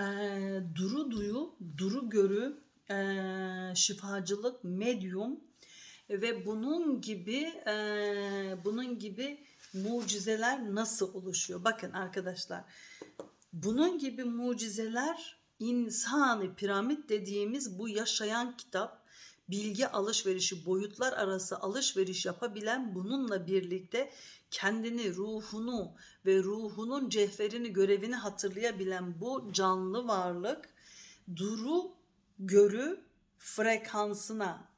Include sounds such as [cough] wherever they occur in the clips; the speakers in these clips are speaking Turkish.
Eee, duru duyu, duru görü, eee, şifacılık, medyum ve bunun gibi eee, bunun gibi mucizeler nasıl oluşuyor? Bakın arkadaşlar, bunun gibi mucizeler insani piramit dediğimiz bu yaşayan kitap bilgi alışverişi, boyutlar arası alışveriş yapabilen bununla birlikte kendini, ruhunu ve ruhunun cevherini, görevini hatırlayabilen bu canlı varlık duru görü frekansına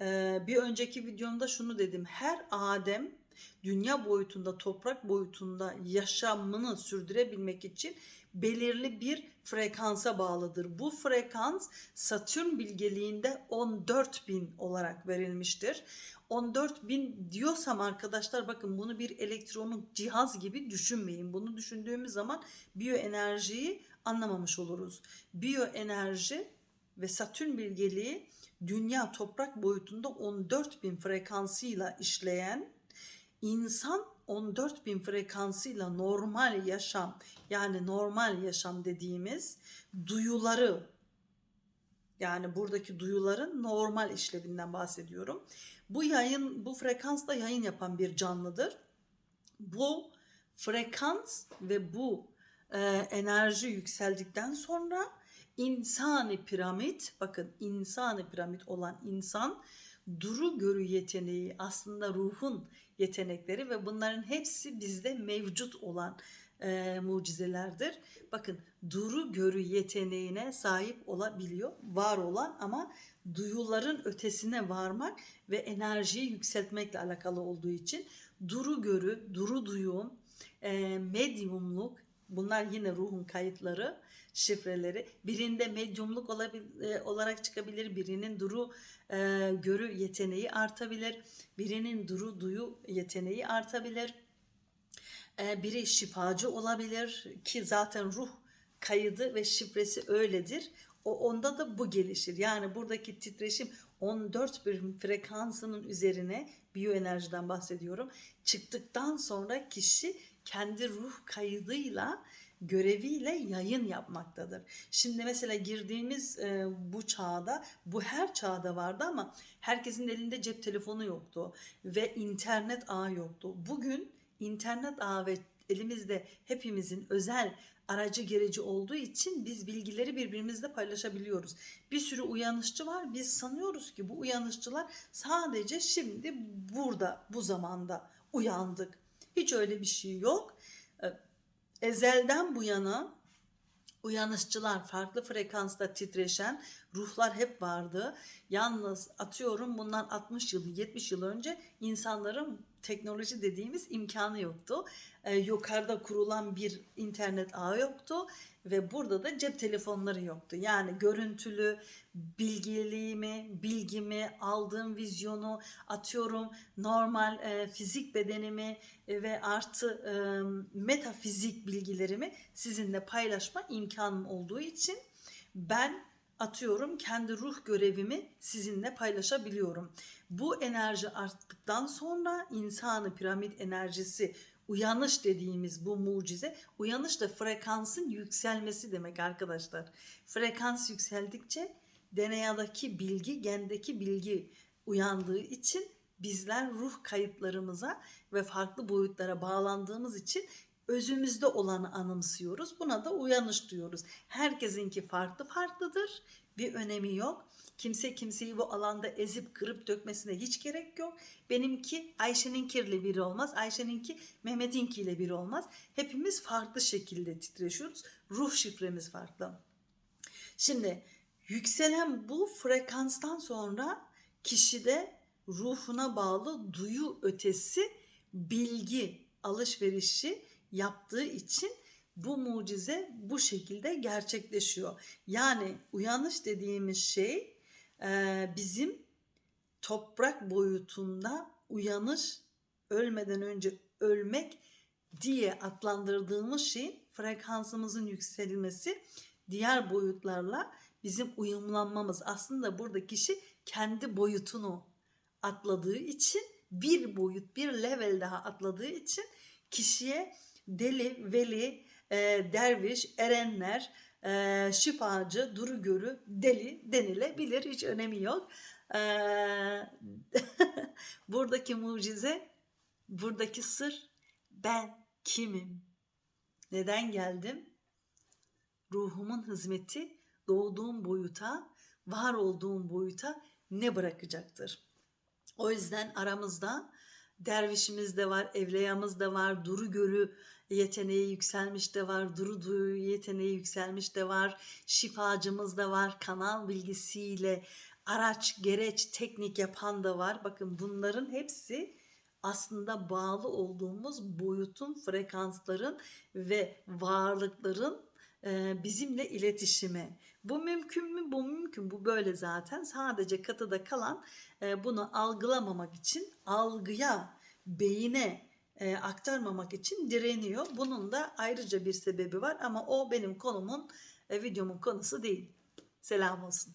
ee, bir önceki videomda şunu dedim. Her Adem dünya boyutunda, toprak boyutunda yaşamını sürdürebilmek için belirli bir frekansa bağlıdır. Bu frekans Satürn bilgeliğinde 14.000 olarak verilmiştir. 14.000 diyorsam arkadaşlar bakın bunu bir elektronik cihaz gibi düşünmeyin. Bunu düşündüğümüz zaman biyoenerjiyi anlamamış oluruz. Biyoenerji ve Satürn bilgeliği dünya toprak boyutunda 14.000 frekansıyla işleyen insan 14.000 frekansıyla normal yaşam yani normal yaşam dediğimiz duyuları yani buradaki duyuların normal işlevinden bahsediyorum. Bu yayın bu frekansta yayın yapan bir canlıdır. Bu frekans ve bu e, enerji yükseldikten sonra insani piramit bakın insani piramit olan insan duru görü yeteneği aslında ruhun yetenekleri ve bunların hepsi bizde mevcut olan e, mucizelerdir. Bakın duru görü yeteneğine sahip olabiliyor, var olan ama duyuların ötesine varmak ve enerjiyi yükseltmekle alakalı olduğu için duru görü, duru duyum, e, medyumluk bunlar yine ruhun kayıtları, şifreleri. Birinde medyumluk e, olarak çıkabilir, birinin duru e, görü yeteneği artabilir, birinin duru duyu yeteneği artabilir. E, biri şifacı olabilir ki zaten ruh kaydı ve şifresi öyledir. O onda da bu gelişir. Yani buradaki titreşim 14 bir frekansının üzerine biyoenerjiden bahsediyorum. Çıktıktan sonra kişi kendi ruh kaydıyla göreviyle yayın yapmaktadır. Şimdi mesela girdiğimiz e, bu çağda, bu her çağda vardı ama herkesin elinde cep telefonu yoktu ve internet ağı yoktu. Bugün internet ağı ve elimizde hepimizin özel aracı gereci olduğu için biz bilgileri birbirimizle paylaşabiliyoruz. Bir sürü uyanışçı var. Biz sanıyoruz ki bu uyanışçılar sadece şimdi burada bu zamanda uyandık. Hiç öyle bir şey yok. Ee, Ezelden bu yana uyanışçılar farklı frekansta titreşen ruhlar hep vardı. Yalnız atıyorum bundan 60 yıl 70 yıl önce insanların teknoloji dediğimiz imkanı yoktu. Ee, yukarıda kurulan bir internet ağı yoktu ve burada da cep telefonları yoktu. Yani görüntülü bilgiliğimi, bilgimi, aldığım vizyonu atıyorum normal e, fizik bedenimi e, ve artı e, metafizik bilgilerimi sizinle paylaşma imkanım olduğu için ben atıyorum kendi ruh görevimi sizinle paylaşabiliyorum. Bu enerji arttıktan sonra insanı piramit enerjisi uyanış dediğimiz bu mucize uyanış da frekansın yükselmesi demek arkadaşlar. Frekans yükseldikçe DNA'daki bilgi, gendeki bilgi uyandığı için bizler ruh kayıtlarımıza ve farklı boyutlara bağlandığımız için özümüzde olanı anımsıyoruz. Buna da uyanış diyoruz. Herkesinki farklı farklıdır. Bir önemi yok. Kimse kimseyi bu alanda ezip kırıp dökmesine hiç gerek yok. Benimki Ayşe'nin kirli biri olmaz. Ayşe'ninki Mehmet'inkiyle biri olmaz. Hepimiz farklı şekilde titreşiyoruz. Ruh şifremiz farklı. Şimdi yükselen bu frekanstan sonra kişide ruhuna bağlı duyu ötesi bilgi alışverişi yaptığı için bu mucize bu şekilde gerçekleşiyor. Yani uyanış dediğimiz şey bizim toprak boyutunda uyanış ölmeden önce ölmek diye adlandırdığımız şeyin frekansımızın yükselmesi diğer boyutlarla bizim uyumlanmamız. Aslında burada kişi kendi boyutunu atladığı için bir boyut, bir level daha atladığı için kişiye deli, veli, e, derviş, erenler, e, şifacı, duru görü, deli denilebilir. Hiç önemi yok. E, [laughs] buradaki mucize, buradaki sır ben kimim? Neden geldim? Ruhumun hizmeti doğduğum boyuta, var olduğum boyuta ne bırakacaktır? O yüzden aramızda dervişimiz de var, evleyamız da var, duru görü yeteneği yükselmiş de var, duru duyu yeteneği yükselmiş de var, şifacımız da var, kanal bilgisiyle araç, gereç, teknik yapan da var. Bakın bunların hepsi aslında bağlı olduğumuz boyutun, frekansların ve varlıkların bizimle iletişimi. Bu mümkün mü? Bu mümkün. Bu böyle zaten. Sadece katıda kalan bunu algılamamak için algıya, beyine aktarmamak için direniyor. Bunun da ayrıca bir sebebi var ama o benim konumun, videomun konusu değil. Selam olsun.